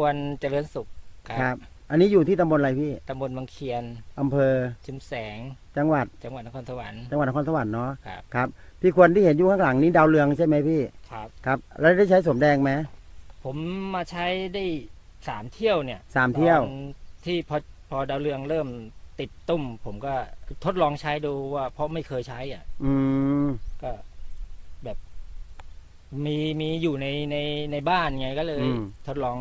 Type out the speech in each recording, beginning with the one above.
ควรเจริญสุขคครัรับบอันนี้อยู่ที่ตำบลอะไรพี่ตำบลบางเคียนอำเภอชุมแสง จังหวัดจังหวัดนครสวรรค์จังหวัดนครสวรรค์เนาะครับ ครับพี่ควรที่เห็นอยู่ข้างหลังนี้ดาวเรืองใช่ไหมพี่ครับ ครับ แล้วได้ใช้สมแดงไหม ผมมาใช้ได้สามเที่ยวเนี่ยสามเที่ยว ตอนที่พอพอดาวเรืองเริ่มติดตุ้มผมก็ทดลองใช้ดูว่าเพราะไม่เคยใช้อะ อืม ก็แบบ มีมีอยู่ในในในบ้านไงก็เลยทดลอง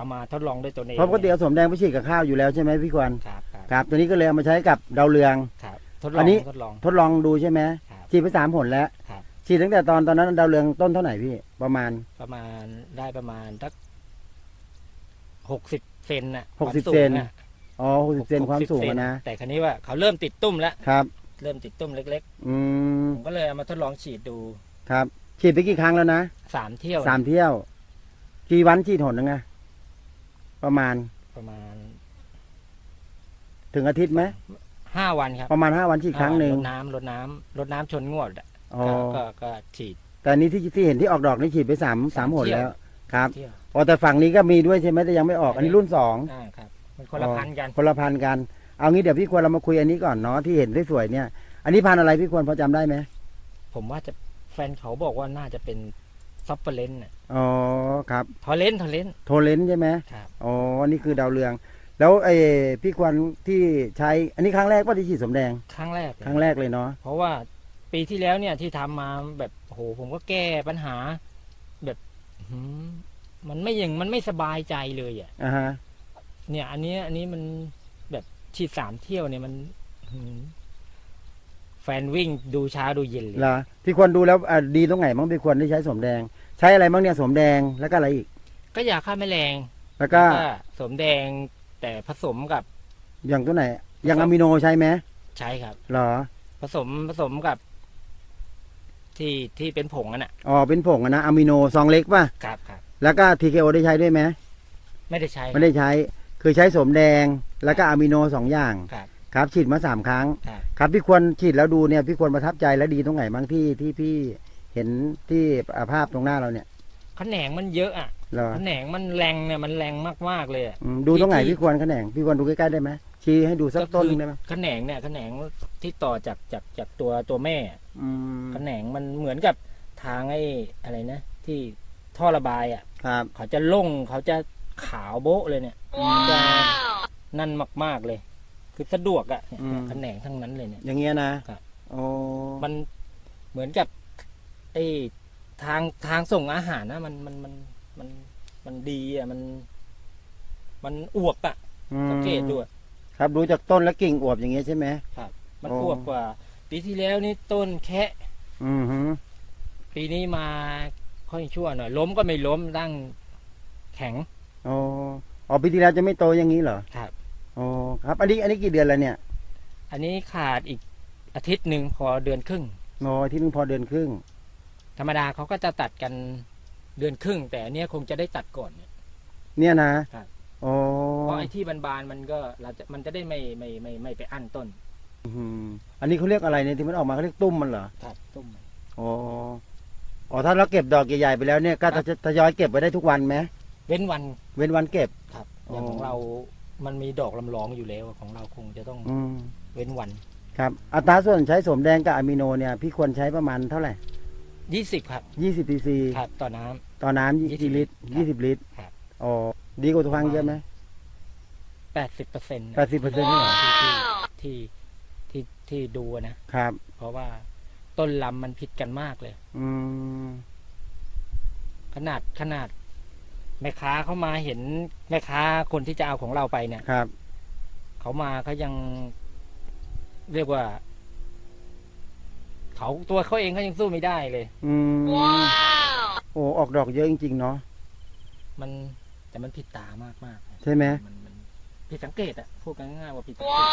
เอามาทดลองด้วยตัวเองเพราะปกติเอาสมแดงไปฉีดกับข้าวอยู่แล้วใช่ไหมพี่ควรครับครับครับตัวนี้ก็เลยเอามาใช้กับดาวเรือง ครับทดลอัองนนี้ ทดลอง ทดลองดูใช่ไหมครับฉีดไปสามผลแล้วครับ ฉีดตั้งแต่ตอนตอนนั้นดาวเรืองต้นเท่าไหร่พี่ประมาณ ประมาณได้ประมาณสักหกสิบเซนน่ะหกสิบความเซสูนงอะอ๋อหกสิบเซนความสูงอะนะแต่ครั้นี้ว่าเขาเริ่มติดตุ้มแล้วครับ เริ่มติดตุ้มเล็กอืมๆผมก็เลยเอามาทดลองฉีดดูครับฉีดไปกี่ครั้งแล้วนะสามเที่ยวสามเที่ยว กี่วันฉีดหนนึงอะ ประมาณประมาณถึงอาทิตย์ไหมห้าวันครับ ประมาณห้าวันฉีดครั้งหนึ่งรดน้ำรดน้ำรดน้ำชนงวดอะอ๋อก็ก็ก็ฉีด แต่อันนี้ที่ที่เห็นที่ออกดอกนี่ฉีดไปสามสามหนเที่ยวแล้วครับเที่ยวอ๋อแต่ฝั่งนี้ก็มีด้วยใช่ไหมแต่ยังไม่ออกอันนี้รุ่นสองอ่าครับมันคนละพันกันคนละพันกัน เอางี้เดี๋ยวพี่ควรเรามาคุยอันนี้ก่อนเนาะที่เห็นสวยๆเนี่ย อันนี้พันธุ์อะไรพี่ควรพอจำได้ไหมผมว่าจะแฟนเขาบอกว่าน่าจะเป็น ซับเปอร์เลนน่ะอ๋อครับทอเลนทอเลนโทเลนใช่ไหมครับอ๋ออันนี้คือดาวเรือง แล้วไอ้พี่ควรที่ใช้อันนี้ครั้งแรกว่าที่ฉีดสมแดงครั้งแรกเลยครั้งแรกเลยเนาะเพราะว่าปีที่แล้วเนี่ยที่ทำมาแบบโหผมก็แก้ปัญหา แบบหืมมันไม่อย่างมันไม่สบายใจเลยอะอ่าฮะเนี่ย อันนี้อันนี้มันแบบฉีดสามเที่ยวเนี่ยมันหืมแฟ นวิ่งดูเช้าดูเย็นเลย เหรอพี่ควรดูแล้วอะดีตรงไหนบ้างพี่ควรที่ใช้สมแดง ใช้อะไรบ้างเนี่ยสมแดงแล้วก็อะไรอีก ก็ยาฆ่าแมลงแล้วก็สมแดงแต่ผสมกับอย่างตัวไหน อย่างอะมิโนใช้ไหมใช้ครับ เหรอผสมผสมกับ ที่ที่เป็นผงอะน่ะอ๋อเป็นผงอะนะอะมิโนซองเล็กป่ะครับครับแล้วก็ทีเคโอได้ใช้ด้วยไหมไม่ได้ใช้ไม่ได้ใช้ คือใช้สมแดงแล้วก็อะมิโนสองอย่าง ครับ ครับฉีดมาสามครั้ง ครับ ครับพี่ควรฉีดแล้วดูเนี่ยพี่ควรประทับใจและดีตรงไหนบ้างที่ที่พี่เห็นที่อ่าภาพตรงหน้าเราเนี่ยขนงมันเยอะอะเหรอขนงมันแรงเนี่ยมันแรงมากๆเลยอะ อืมดูตรงไหนที่พี่ควรขนงพี่ควรดูใกล้ๆได้ไหมชี้ให้ดูสักต้นหนึงได้ไหมขนงเนี่ยขนงที่ต่อจากจากจากตัวตัวแม่อืมขนงมันเหมือนกับทางไอ้อะไรนะ ที่ท่อระบายอะ ครับเขาจะล่งเขาจะขาวโบ๊ะเลยเนี่ยจะนั่นมากๆเลย คือสะดวกอะเนี่ยขนงทั้งนั้นเลยเนี่ย อย่างเงี้ยนะครับ โอ้มันเหมือนกับไอ้ทางทางส่งอาหารนะมันมันมันมันมันดีอะมัน มันอวบอะอืมสังเกตดูอะครับดูจากต้นและกิ่งอวบอย่างเงี้ยใช่ไหม มันอ๋ออวบกว่า ปีที่แล้วนี่ต้นแค่อืมฮึปีนี้มาค่อยชั่วหน่อยล้มก็ไม่ล้มตั้งแข็งอ๋ออ๋อปีที่แล้วจะไม่โตอย่างนี้เหรอครับอ๋อ ครับ อันนี้อันนี้กี่เดือนแล้วเนี่ยอันนี้ขาดอีกอาทิตย์หนึ่งพอเดือนครึ่งอ๋อที่นึงพอเดือนครึ่ง ธรรมดาเขาก็จะตัดกันเดือนครึ่ง แต่อันเนี้ยคงจะได้ตัดก่อนเนี่ยเนี่ยนะครับอ๋อเพราะไอ้ที่บานๆมันก็เราจะมันจะได้ไม่ไม่ไม่ไม่ไปอั้นต้นอืมอันนี้เขาเรียกอะไรเนี่ยที่มันออกมาเขาเรียกตุ้มมันเหรอครับตุ้มมัน อ๋ออ๋อถ้าเราเก็บดอกใหญ่ๆไปแล้วเนี่ยก็จะทยอยเก็บไว้ได้ทุกวันไหมเว้นวันเว้นวันเก็บครับอ๋อออย่างของเรา มันมีดอกลำลองอยู่แล้วของเราคงจะต้องอืมเว้นวัน ครับอัตราส่วนใช้สมแดงกับอะมิโนเนี่ยพี่ควรใช้ประมาณเท่าไหร่ยี่สิบครับยี่สิบซีซีครับต่อน้ำ ต่อน้ำยี่20สิบลิตรครับยี่สิบลิตรครับ อ๋อดีกว่าทุกครั้งเยอะไหมแปดสิบเปอร์เซ็นต์แปดสิบเปอร์เซ็นต์เหรอที่ที่ที่ที่ดูอะนะ ครับ เพราะว่าต้นลำมันผิดกันมากเลย อืมขนาดขนาด แม่ค้าเขามาเห็นแม่ค้าคนที่จะเอาของเราไปเนี่ยครับ เขามาเขายังเรียกว่า เขาตัวเขาเองเขายังสู้ไม่ได้เลย อืมโอ้ออกดอกเยอะจริงๆเนาะมันแต่มันผิดตามากมากๆใช่ไหม มันมันผิดสังเกตอะพูดกันง่ายๆว่าผิดสังเกต